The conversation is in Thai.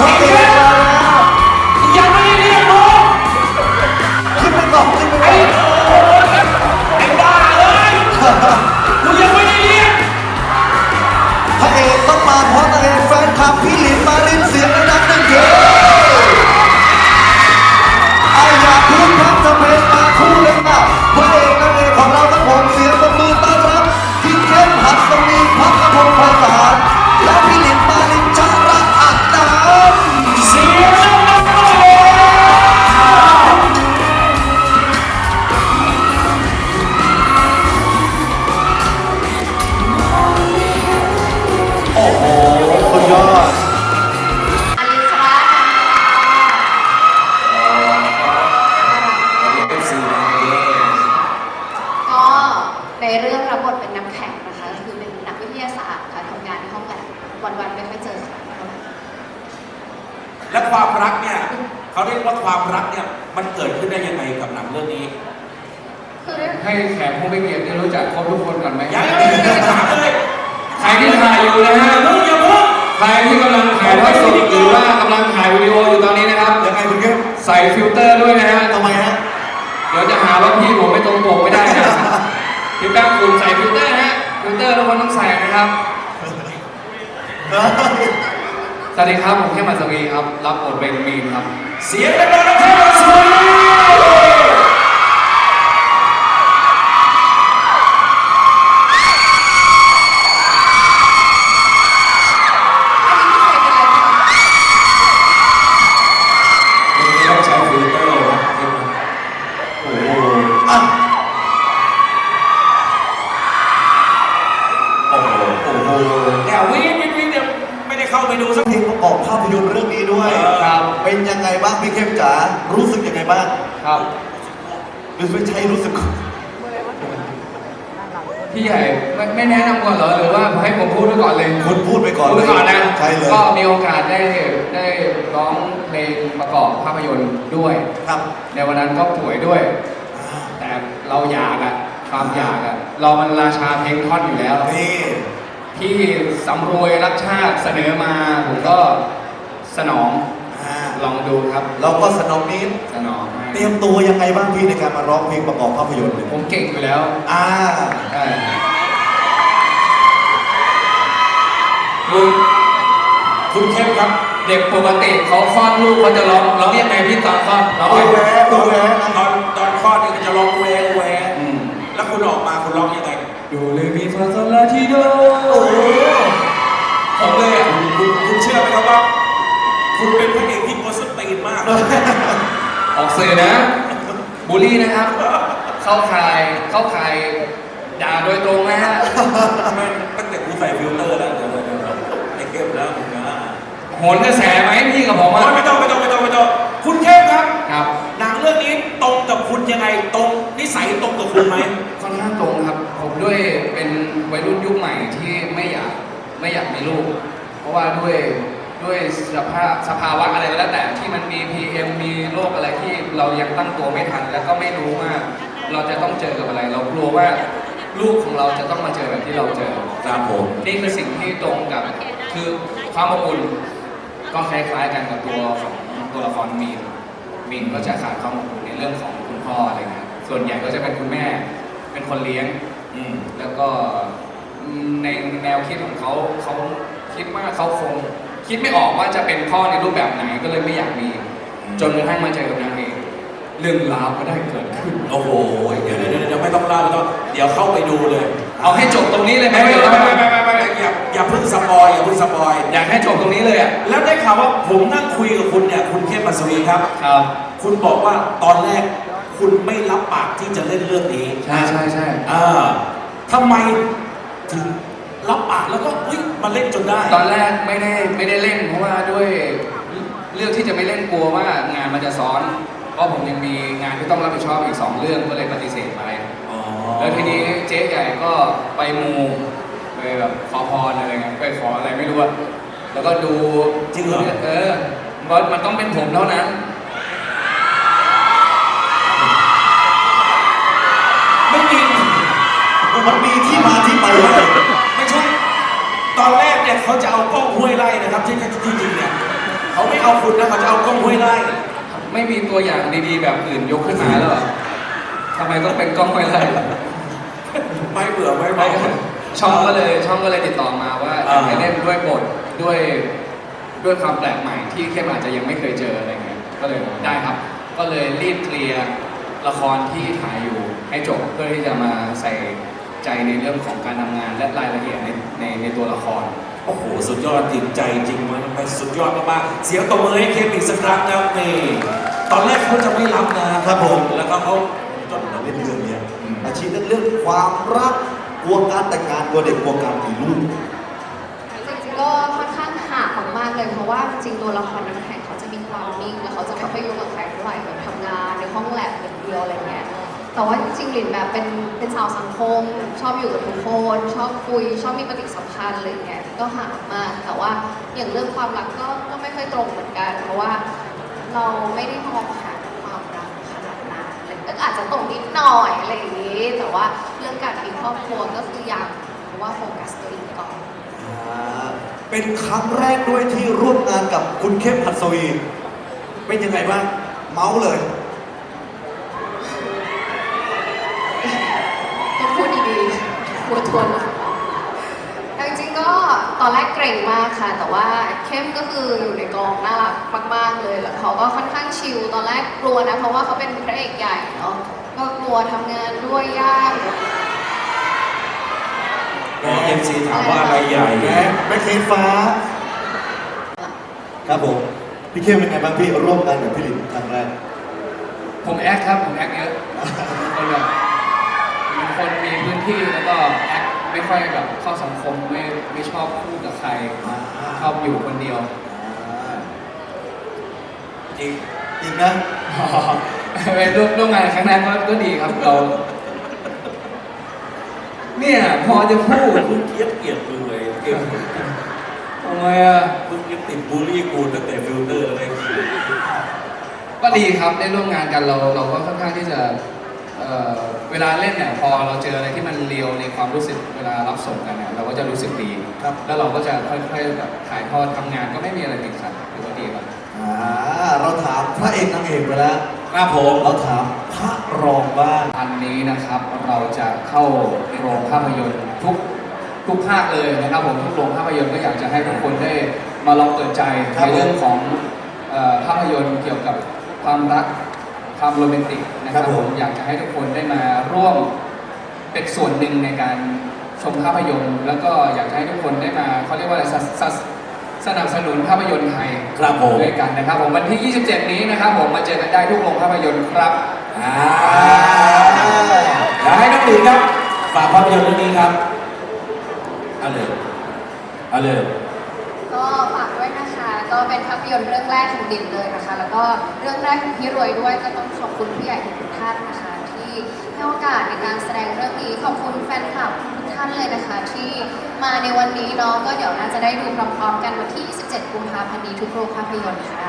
Amen. ความรักเนี่ยมันเกิดขึ้นได้ยังไงกับหนังเรื่องนี้คือเรื่องให้แขกผู้ไม่เกียรติได้รู้จักครบทุกคนก่อนไหมยังไม่ได้ถามเลยใครที่ถ่ายอยู่นะฮะมึงอย่าพูดใครที่กำลังถ่ายทอดสดหรือว่ากำลังถ่ายวิดีโออยู่ตอนนี้นะครับยังไงคุณเข้มใส่ฟิลเตอร์ด้วยนะฮะทำไมฮะเดี๋ยวจะหาว่าพี่ผมไม่ตรงปกไม่ได้นะพี่แป้งคุณใส่ฟิลเตอร์ฮะฟิลเตอร์ทุกคนต้องใส่นะครับ สวัสดีครับ ผมแค่มัสวีครับ รับบทเป็นมีนครับ เสียงดังๆนะครับสวัสดี อันนี้ไม่เคยเป็นอะไรมาก่อน มึงไม่ต้องใช้ฟิลเตอร์นะ โอ้โหอะโอ้โหโอ้โห แต่วิ่งวิ่งวิ่งเนี่ยไม่ได้ เข้าไปดูสักเพลงประกอบภาพยนตร์เรื่องนี้ด้วยครับ เป็นยังไงบ้างพี่เข้มจ๋ารู้สึกยังไงบ้างครับหรือไม่ใช่รู้สึกพี่ใหญ่ไม่ไม่แนะนำก่อนเหรอหรือว่าให้ผมพูดไปก่อนเลยคุณพูดไปก่อนพูดเลไปยก่อนนะใช่เลยก็มีโอกาสได้ได้ร้องเพลงประกอบภาพยนตร์ด้วยครับ ในวันนั้นก็ป่วยด้วย แต่เราอยากอะความอยากอะเรามันราชาเพลงท่อนอยู่แล้วนี่ ที่สำรวยรักชาติเสนอมา ผมก็สนองอ่าลองดูครับ เราก็สนองนิดสนองให้เตรียมตัวยังไงบ้างพี่ในการมาร้องเพลงประกอบภาพยนตร์เนี่ยผมเก่งอยู่แล้วอ่าใช่คุณคุณเข้มครับ เด็กปกติเขาคลอดลูกเขาจะร้องร้องยังไงพี่ตอนคลอดร้องดูไงแลดูแลตอนตอนคลอดนี่ก็จะร้องแหวแหวอืมแล้วคุณออกมาคุณร้องยังไง ดูเลยมีฟาโซลาทีโดโอ้โหผมเลยอะคุณคุณคุณเชื่อไหมครับว่า คุณเป็นพระเอกที่โคตรสตีนมากออกสื่อนะบูลลี่นะครับ เข้าใครเข้าใครด่าโดยตรงนะฮะแม่งตั้งแต่กูใส่ฟิลเตอร์แล้วเดี๋ยวเดี๋ยวเดี๋ยวไอ้เข้มแล้วมึงนะโหนกระแสไหมพี่กับผมโอ้อะยไม่ต้องไม่ต้องไม่ต้องไม่ต้องคุณเข้มครับ ครับ วัยรุ่นยุคใหม่ที่ไม่อยากไม่อยากมีลูก เพราะว่าด้วยด้วยสภาพสภาวะอะไรก็แล้วแต่ที่มันมี PM มีโรคอะไรที่เรายังตั้งตัวไม่ทัน แล้วก็ไม่รู้ว่าเราจะต้องเจอกับอะไร เรากลัวว่าลูกของเราจะต้องมาเจอแบบที่เราเจอ ครับผม นี่คือสิ่งที่ตรงกับคือความอบอุ่นก็คล้ายๆกันกับตัวของตัวละครมีนมีนก็จะขาดความอบอุ่นในเรื่องของคุณพ่ออะไรเงี้ยส่วนใหญ่ก็จะเป็นคุณแม่เป็นคนเลี้ยงอืม แล้วก็ในแนวคิดของเขาเขาคิดว่าเขาคงคิดไม่ออกว่าจะเป็นพ่อในรูปแบบไหนก็เลยไม่อยากมี จนกระทั่งมาเจอกับนางเอกเรื่องราวก็ได้เกิดขึ้น โอ้โห เดี๋ยวเดี๋ยวเดี๋ยวเดี๋ยวไม่ต้องเล่าไม่ต้องเดี๋ยวเข้าไปดูเลย เอาให้จบตรงนี้เลยไหมไม่ไม่ไม่ไม่ไม่ไม่ไม่อย่าอย่าเพิ่งสปอยอย่าเพิ่งสปอยอยากให้จบตรงนี้เลยอะแล้วได้ข่าวว่าผมนั่งคุยกับคุณเนี่ยคุณเข้มมัสวีครับครับ คุณบอกว่าตอนแรกคุณไม่รับปากที่จะเล่นเรื่องนี้ ใช่ใช่ใช่อ่า ทำไมถึงรับปากแล้วก็อุ๊ยมาเล่นจนได้ ตอนแรกไม่ได้ไม่ได้เล่นเพราะว่าด้วยเรื่องที่จะไม่เล่นกลัวว่างานมันจะซ้อนเพราะผมยังมีงานที่ต้องรับผิดชอบอีกสองเรื่องก็เลยปฏิเสธไปอ๋อแล้วทีนี้เจ๊ใหญ่ก็ไปมูไปแบบขอพรอะไรเงี้ยไปขออะไรไม่รู้อะแล้วก็ดูจริงเหรอเออว่ามันต้องเป็นผมเท่านั้น ไม่มีมันมีที่มาที่ไปเลยไม่ใช่ ตอนแรกเนี่ยเขาจะเอากล้องห้วยไร่นะครับที่จริงๆเนี่ยเขาไม่เอาคุณนะเขาจะเอากล้องห้วยไร่ไม่มีตัวอย่างดีๆ แบบอื่นยกขึ้นมาแล้วเหรอทำไมต้องเป็นกล้องไวไล่ไม่เบื่อไม่ไม่ไม่ช่องก็เลยช่องก็เลยติดต่อมาว่าอยากให้เล่นด้วยบทด้วยด้วยความแปลกใหม่ที่เข้มอาจจะยังไม่เคยเจออะไรเงี้ยก็เลยได้ครับ ก็เลยรีบเคลียร์ละครที่ถ่ายอยู่ให้จบเพื่อที่จะมาใส่ ใจในเรื่องของการทำงานและรายละเอียดในในในตัวละคร โอ้โห สุดยอดจริงใจจริงมันไปสุดยอดมากๆเสียงตบมือให้เคมอีกสักครั้งนะครับนี่ตอนแรกเขาจะไม่รับนะครับผมแล้วก็เขาจดเราเล่นเรื่องเนี้ยอาชีพเรื่องความรักกลัวการแต่งงานกลัวเด็กกลัวการมีลูก จริงๆก็ค่อนข้างห่างมากๆเลยเพราะว่าจริงๆตัวละครน้ำแข็งเขาจะมีความนิ่งแล้วเขาจะไม่ค่อยยุ่งกับใครเท่าไหร่แบบทำงานในห้องแลบอย่างเดียวอะไรเงี้ย แต่ว่าจริงๆหลินแบบเป็นเป็นสาวสังคม ชอบอยู่กับทุกคนชอบคุย ชอบมีปฏิสัมพันธ์อะไรเงี้ยก็ห่างมากแต่ว่าอย่างเรื่องความรักก็ก็ไม่ค่อยตรงเหมือนกัน เพราะว่าเราไม่ได้มองหาความรักขนาดนั้นอะไรก็อาจจะตรงนิดหน่อยอะไรอย่างนี้ แต่ว่าเรื่องการมีครอบครัวก็คืออยากเพราะว่าโฟกัสตัวเองก่อนเป็นครั้งแรกด้วยที่ร่วมงานกับคุณเข้มหัสวีเป็นยังไงบ้างเมาส์เลย ต้องพูดดี ๆกลัวทวนหมดแต่จริงๆก็ตอนแรกเกรงมากค่ะ แต่ว่าเข้มก็คืออยู่ในกองน่ารักมากๆเลยแล้วเขาก็ค่อนข้างชิลตอนแรกกลัวนะ เพราะว่าเขาเป็นพระเอกใหญ่เนาะก็กลัวทำงานด้วยยากแม่เอ็มซีถามว่าอะไรใหญ่แม่แม่เคสฟ้า ครับผมพี่เข้มเป็นไงบ้างพี่ร่วมงานกับพี่หลินครั้งแรกผมแอคครับ ผมแอคเยอะคนแบบเป็นคนมี พื้นที่แล้วก็แอคไม่ค่อยแบบเข้าสังคมไม่ไม่ชอบพูดกับใครอ่าชอบอยู่คนเดียว จริงอีกนะไปร่วมร่วมงานครั้งแรกก็ก็ดีครับเราเนี่ยพอจะพูดมึงเกลียดเกลียดมึงเลยเกมทำไมอะมึงยังติดบูลลี่กูตั้งแต่ฟิลเตอร์อะไรอย่างเงี้ยก็ดีครับได้ร่วมงานกันเราเราก็ค่อนข้างที่จะเอ่อ เวลาเล่นเนี่ยพอเราเจออะไรที่มันเรียวในความรู้สึกเวลารับส่งกันเนี่ยเราก็จะรู้สึกดีครับ แล้วเราก็จะค่อยๆแบบถ่ายทอดทำงานก็ไม่มีอะไรติดขัดถือว่าดีครับอ่าเราถามพระเอกนางเอกไปแล้ว ครับผมเราถามพระรองบ้างอันนี้นะครับเราจะเข้าโรงภาพยนตร์ทุกทุกภาคเลยนะครับผมทุกโรงภาพยนตร์ก็อยากจะให้ทุกคนได้มาลองเปิดใจครับในเรื่องของเอ่อภาพยนตร์เกี่ยวกับความรัก ความโรแมนติกนะครับผมอยากจะให้ทุกคนได้มาร่วมเป็นส่วนหนึ่งในการชมภาพยนตร์ แล้วก็อยากจะให้ทุกคนได้มาเขาเรียกว่าอะไรสสสสนับสนุนภาพยนตร์ไทยครับผมด้วยกันนะครับผมวันที่ 27 นี้นะครับผมมาเจอกันได้ทุกโรงภาพยนตร์ครับ อ่าอยากให้น้องหลินครับฝากภาพยนตร์เรื่องนี้ครับเอาเลยเอาเลย ก็ฝากด้วยนะคะ ก็เป็นภาพยนตร์เรื่องแรกของดินเลยนะคะ แล้วก็เรื่องแรกของพี่รวยด้วยก็ต้องขอบคุณผู้ใหญ่ทุกท่านนะคะ ที่ให้โอกาสในการแสดงเรื่องนี้ขอบคุณแฟนคลับทุกท่านเลยนะคะ ที่มาในวันนี้เนาะก็เดี๋ยวน่าจะได้ดูพร้อมๆกันวันที่ 27 กุมภาพันธ์นี้ทุกโรงภาพยนตร์ค่ะ